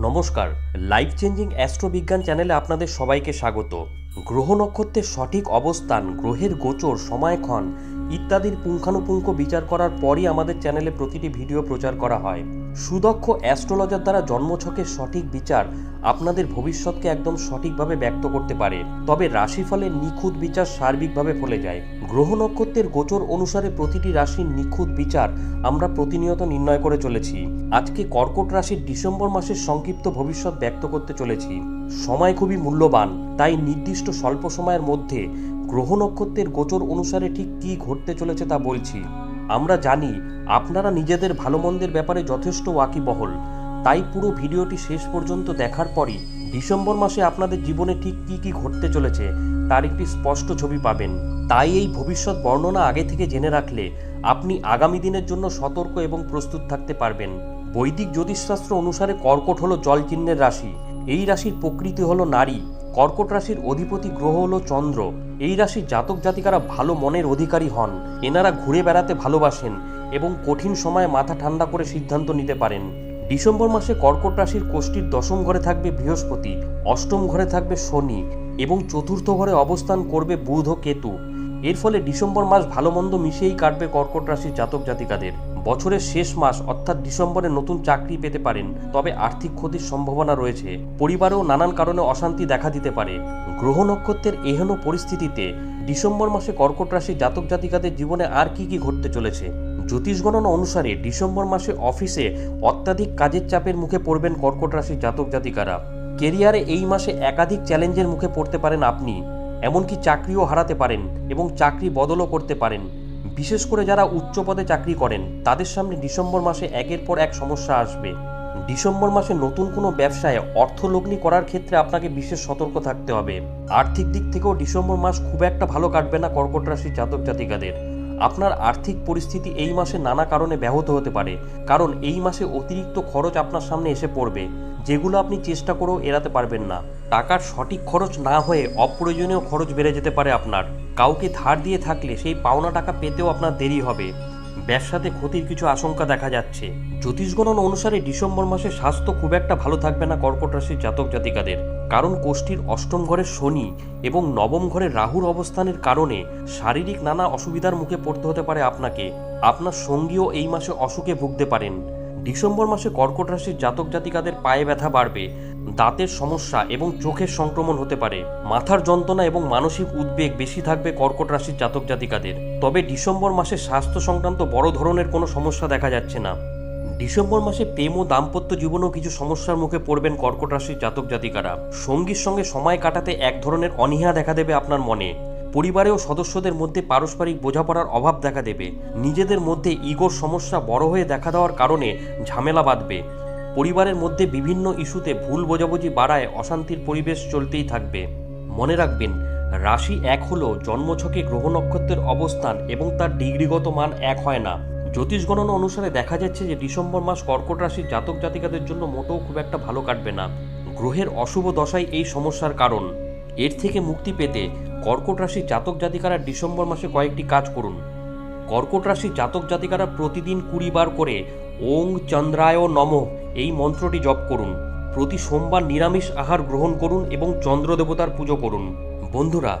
নমস্কার। Life changing অ্যাস্ট্রোবিজ্ঞান চ্যানেলে আপনাদের সবাইকে স্বাগত। গ্রহ নক্ষত্রের সঠিক অবস্থান, গ্রহের গোচর, সময়ক্ষণ ইত্যাদির পুঙ্খানুপুঙ্খ বিচার করার পরই আমাদের চ্যানেলে প্রতিটি ভিডিও প্রচার করা হয়। সুদক্ষ অ্যাস্ট্রোলজার দ্বারা জন্মছকের সঠিক বিচার আপনাদের ভবিষ্যৎকে একদম সঠিকভাবে ব্যক্ত করতে পারে। তবে রাশিফলের নিখুঁত বিচার সার্বিকভাবে ফলে যায়। গ্রহ নক্ষত্রের গোচর অনুসারে প্রতিটি রাশির নিখুঁত বিচার আমরা প্রতিনিয়ত নির্ণয় করে চলেছি। আজকে কর্কট রাশির ডিসেম্বর মাসের সংক্ষিপ্ত ভবিষ্যৎ ব্যক্ত করতে চলেছি। সময় খুবই মূল্যবান, তাই নির্দিষ্ট স্বল্প সময়ের মধ্যে গ্রহ নক্ষত্রের গোচর অনুসারে ঠিক কী ঘটতে চলেছে তা বলছি। আমরা জানি আপনারা নিজেদের ভালো মন্দের ব্যাপারে যথেষ্ট ওয়াকিবহল। তাই পুরো ভিডিওটি শেষ পর্যন্ত দেখার পরই ডিসেম্বর মাসে আপনাদের জীবনে ঠিক কী কী ঘটতে চলেছে তার একটি স্পষ্ট ছবি পাবেন। তাই এই ভবিষ্যৎ বর্ণনা আগে থেকে জেনে রাখলে আপনি আগামী দিনের জন্য সতর্ক এবং প্রস্তুত থাকতে পারবেন। বৈদিক জ্যোতিষশাস্ত্র অনুসারে কর্কট হলো জলচিহ্নের রাশি। এই রাশির প্রকৃতি হলো নারী। কর্কট রাশির অধিপতি গ্রহ হল চন্দ্র। এই রাশির জাতক জাতিকারা ভালো মনের অধিকারী হন। এনারা ঘুরে বেড়াতে ভালোবাসেন এবং কঠিন সময়ে মাথা ঠান্ডা করে সিদ্ধান্ত নিতে পারেন। ডিসেম্বর মাসে কর্কট রাশির কোষ্ঠীর দশম ঘরে থাকবে বৃহস্পতি, অষ্টম ঘরে থাকবে শনি এবং চতুর্থ ঘরে অবস্থান করবে বুধ ও কেতু। এর ফলে ডিসেম্বর মাস ভালো মন্দ মিশিয়েই কাটবে কর্কট রাশির জাতক জাতিকাদের। বছরের শেষ মাস অর্থাৎ ডিসেম্বরে নতুন চাকরি পেতে পারেন, তবে আর্থিক ক্ষতির সম্ভাবনা রয়েছে। পরিবারেও নানান কারণে অশান্তি দেখা দিতে পারে। গ্রহ নক্ষত্রের এহেন পরিস্থিতিতে ডিসেম্বর মাসে কর্কট রাশি জাতক জাতিকাদের জীবনে আর কি কি ঘটতে চলেছে? জ্যোতিষ গণনা অনুসারে ডিসেম্বর মাসে অফিসে অত্যাধিক কাজের চাপের মুখে পড়বেন কর্কট রাশির জাতক জাতিকারা। কেরিয়ারে এই মাসে একাধিক চ্যালেঞ্জের মুখে পড়তে পারেন আপনি। এমনকি চাকরিও হারাতে পারেন এবং চাকরি বদলও করতে পারেন। বিশেষ করে যারা উচ্চ পদে চাকরি করেন, তাদের সামনে ডিসেম্বর মাসে একের পর এক সমস্যা আসবে। ডিসেম্বর মাসে নতুন কোনো ব্যবসায় অর্থলগ্নি করার ক্ষেত্রে আপনাকে বিশেষ সতর্ক থাকতে হবে। আর্থিক দিক থেকেও ডিসেম্বর মাস খুব একটা ভালো কাটবে না কর্কট রাশির জাতক জাতিকাদের আপনার আর্থিক পরিস্থিতি এই মাসে নানা কারণে ব্যাহত হতে পারে, কারণ এই মাসে অতিরিক্ত খরচ আপনার সামনে এসে পড়বে। যেগুলো আপনি চেষ্টা করেও এড়াতে পারবেন না। টাকার সঠিক খরচ না হয়ে অপ্রয়োজনীয় খরচ বেড়ে যেতে পারে আপনার। কাউকে ধার দিয়ে থাকলে সেই পাওনা টাকা পেতেও আপনার দেরি হবে। ব্যবসাতে ক্ষতির কিছু আশঙ্কা দেখা যাচ্ছে। জ্যোতিষ গণনা অনুসারে ডিসেম্বর মাসে স্বাস্থ্য খুব একটা ভালো থাকবে না কর্কট রাশির জাতক জাতিকাদের কারণ কোষ্ঠীর অষ্টম ঘরে শনি এবং নবম ঘরে রাহুর অবস্থানের কারণে শারীরিক নানা অসুবিধার মুখে পড়তে হতে পারে আপনাকে। আপনার সঙ্গীও এই মাসে অসুখে ভুগতে পারেন। ডিসেম্বর মাসে কর্কট রাশির জাতক জাতিকাদের পায়ে ব্যথা বাড়বে, দাঁতের সমস্যা এবং চোখের সংক্রমণ হতে পারে। মাথার যন্ত্রণা এবং মানসিক উদ্বেগ বেশি থাকবে কর্কট রাশির জাতক জাতিকাদের। তবে ডিসেম্বর মাসে স্বাস্থ্য সংক্রান্ত বড় ধরনের কোনো সমস্যা দেখা যাচ্ছে না। ডিসেম্বর মাসে প্রেম ও দাম্পত্য জীবনেও কিছু সমস্যার মুখে পড়বেন কর্কট রাশির জাতক জাতিকারা। সঙ্গীর সঙ্গে সময় কাটাতে এক ধরনের অনীহা দেখা দেবে আপনার মনে। পরিবারেও সদস্যদের মধ্যে পারস্পরিক বোঝাপড়ার অভাব দেখা দেবে। নিজেদের মধ্যে ইগোর সমস্যা বড় হয়ে দেখা দেওয়ার কারণে ঝামেলা বাঁধবে। পরিবারের মধ্যে বিভিন্ন ইস্যুতে ভুল বোঝাবুঝি বাড়ায় অশান্তির পরিবেশ চলতেই থাকবে। মনে রাখবেন, রাশি এক হলেও জন্মছকে গ্রহ নক্ষত্রের অবস্থান এবং তার ডিগ্রিগত মান এক হয় না। জ্যোতিষ গণনা অনুসারে দেখা যাচ্ছে যে ডিসেম্বর মাস কর্কট রাশির জাতক জাতিকাদের জন্য মোটেও খুব একটা ভালো কাটবে না। গ্রহের অশুভ দশাই এই সমস্যার কারণ। এর থেকে মুক্তি পেতে কর্কট রাশির জাতক জাতিকারা ডিসেম্বর মাসে কয়েকটি কাজ করুন। কর্কট রাশির জাতক জাতিকারা প্রতিদিন কুড়ি বার করে ওং চন্দ্রায় নম এই মন্ত্রটি জপ করুন। প্রতি সোমবার নিরামিষ আহার গ্রহণ করুন এবং চন্দ্র দেবতার পুজো করুন। বন্ধুরা